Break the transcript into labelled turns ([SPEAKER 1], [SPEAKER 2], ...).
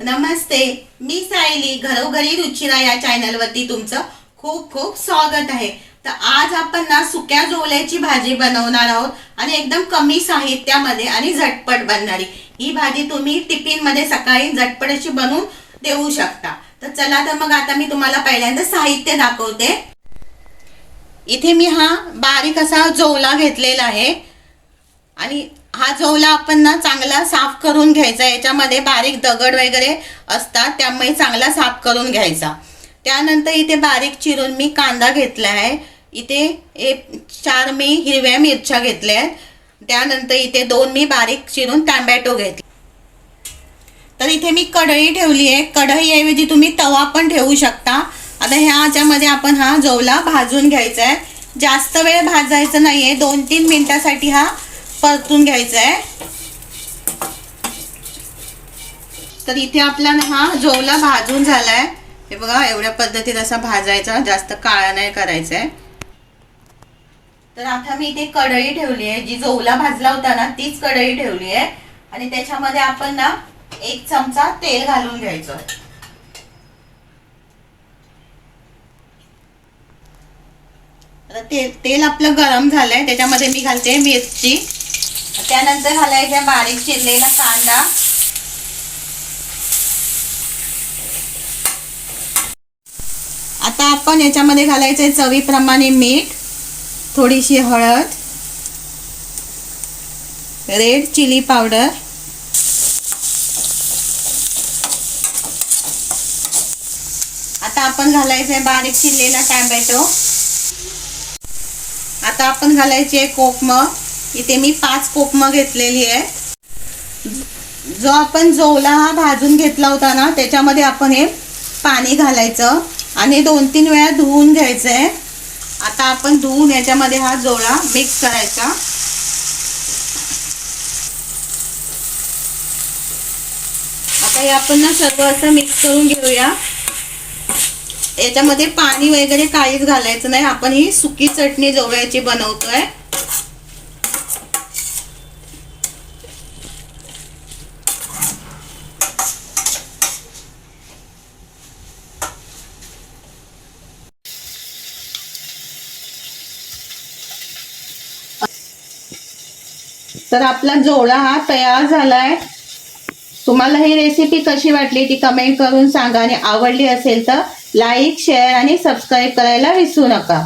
[SPEAKER 1] नमस्ते मी सायली घरोघरी रुचिरा या चॅनलवरती तुमचं खूप खूप स्वागत आहे. तर आज आपण ना सुक्या जोल्याची भाजी बनवणार आहोत आणि एकदम कमी साहित्यामध्ये आणि झटपट बनणारी. ही भाजी तुम्ही टिफिनमध्ये सकाळी झटपट अशी बनवून देऊ शकता. तर चला तर मग आता मी तुम्हाला पहिल्यांदा साहित्य दाखवते. इथे मी हा बारीक असा जोला घेतलेला आहे. आणि हा जोला आपण ना चांगला साफ करून घ्यायचा याच्यामध्ये बारीक दगड वगैरे असतात त्यामुळे चांगला साफ करून घ्यायचा. त्यानंतर इथे बारीक चिरून मी कांदा घेतला आहे. इथे एक चार मी हिरव्या मिरच्या घेतल्या आहेत. त्यानंतर इथे दोन मी बारीक चिरून टॅम्बॅटो घेतले. तर इथे मी कढई ठेवली आहे. कढईऐवजी तुम्ही तवा पण ठेवू शकता. आता ह्याच्यामध्ये आपण हा जवला भाजून घ्यायचा आहे. जास्त वेळ भाजायचा नाही आहे दोन तीन मिनटासाठी हा परतून घ्यायचं आहे तर इथे आपला ना हा जोवला भाजून झालाय. हे बघा एवढ्या पद्धतीत असा भाजायचा जास्त काळा नाही करायचा आहे तर आता मी इथे कढई ठेवली आहे. जी जोवला भाजला होता ना तीच कढई ठेवली आहे. आणि त्याच्यामध्ये आपण ना एक चमचा तेल घालून घ्यायचं. आता ते तेल आपलं गरम झालंय. त्याच्यामध्ये मी घालते मिरची. त्यानंतर घालायचा बारीक चिरलेला कांदा. आता आपण याच्यामध्ये घालायचंय चवीप्रमाणे मीठ थोडीशी हळद रेड चिली पावडर. आता आपण घालायचंय बारीक चिरलेला टॅमॅटो. आता आपण घालायचे कोकम. इथे मी पाच कोकमं घेतलेली आहे. जो आपण जोला हा भाजून घेतला होता ना त्याच्यामध्ये आपण हे पाणी घालायचं आणि दोन तीन वेळा धुवून घ्यायचं आहे आता आपण धुवून याच्यामध्ये हा जोळा मिक्स करायचा. आता हे आपण ना सर्व असं मिक्स करून घेऊया. याच्यामध्ये पाणी वगैरे काहीच घालायचं नाही. आपण ही सुकी चटणी जोव्याची बनवतोय. तर आपला जोळा हा तयार झालाय. तुम्हाला ही रेसिपी कशी वाटली ती कमेंट करून सांगा आणि आवडली असेल तर लाईक शेअर आणि सबस्क्राईब करायला विसरू नका.